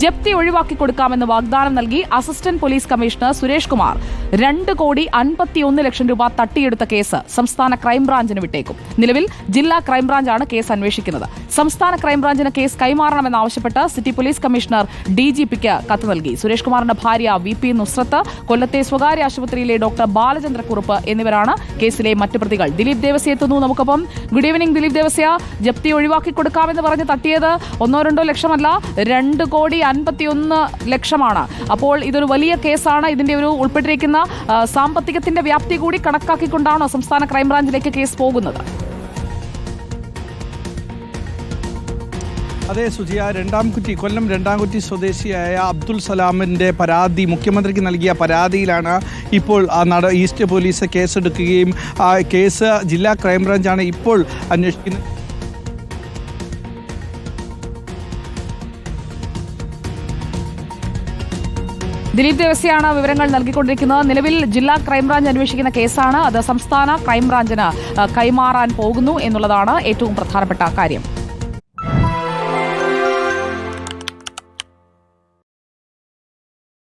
ജപ്തി ഒഴിവാക്കി കൊടുക്കാമെന്ന് വാഗ്ദാനം നൽകി assistant police commissioner Suresh Kumar. രണ്ട് കോടി അൻപത്തിയൊന്ന് ലക്ഷം രൂപ തട്ടിയെടുത്ത കേസ് സംസ്ഥാന ക്രൈംബ്രാഞ്ചിന് വിട്ടേക്കും. നിലവിൽ ജില്ലാ ക്രൈംബ്രാഞ്ചാണ് കേസ് അന്വേഷിക്കുന്നത്. സംസ്ഥാന ക്രൈംബ്രാഞ്ചിന് case കൈമാറണമെന്നാവശ്യപ്പെട്ട് city police commissioner D G പിക്ക് കത്ത് നൽകി. സുരേഷ് കുമാറിന്റെ ഭാര്യ വി പി നുസ്രത്ത് കൊല്ലത്തെ സ്വകാര്യ ആശുപത്രിയിലെ ഡോക്ടർ ബാലചന്ദ്രക്കുറുപ്പ് എന്നിവരാണ് കേസിലെ മറ്റു പ്രതികൾ. ദിലീപ് ദേവസ്യ എത്തുന്നു നമുക്കൊപ്പം. Good evening Dileep Devasya. ജപ്തി ഒഴിവാക്കി കൊടുക്കാമെന്ന് പറഞ്ഞ് തട്ടിയത് ഒന്നോ രണ്ടോ ലക്ഷമല്ല രണ്ട് കോടി അൻപത്തിയൊന്ന് ലക്ഷമാണ്. അപ്പോൾ ഇതൊരു വലിയ കേസാണ്. ഇതിന്റെ ഒരു ഉൾപ്പെട്ടിരിക്കുന്ന സാമ്പത്തികത്തിന്റെ വ്യാപ്തി കൂടി കണക്കാക്കിക്കൊണ്ടാണോ സംസ്ഥാന ക്രൈംബ്രാഞ്ചിലേക്ക് കേസ് പോകുന്നത്. അതെ സുജിയ. രണ്ടാം രണ്ടാംകുറ്റി കൊല്ലം രണ്ടാം രണ്ടാംകുറ്റി സ്വദേശിയായ അബ്ദുൽ സലാമിന്റെ പരാതി മുഖ്യമന്ത്രിക്ക് നൽകിയ പരാതിയിലാണ് ഇപ്പോൾ നട ഈസ്റ്റ് പോലീസ് കേസെടുക്കുകയും ആ കേസ് ജില്ലാ ക്രൈംബ്രാഞ്ചാണ് ഇപ്പോൾ അന്വേഷിക്കുന്നത്. ദിലീപ് ദേവസ്യാണ് വിവരങ്ങൾ നൽകിക്കൊണ്ടിരിക്കുന്നത്. നിലവിൽ ജില്ലാ ക്രൈംബ്രാഞ്ച് അന്വേഷിക്കുന്ന കേസാണ്. അത് സംസ്ഥാന ക്രൈംബ്രാഞ്ചിന് കൈമാറാൻ പോകുന്നു എന്നുള്ളതാണ് ഏറ്റവും പ്രധാനപ്പെട്ട കാര്യം.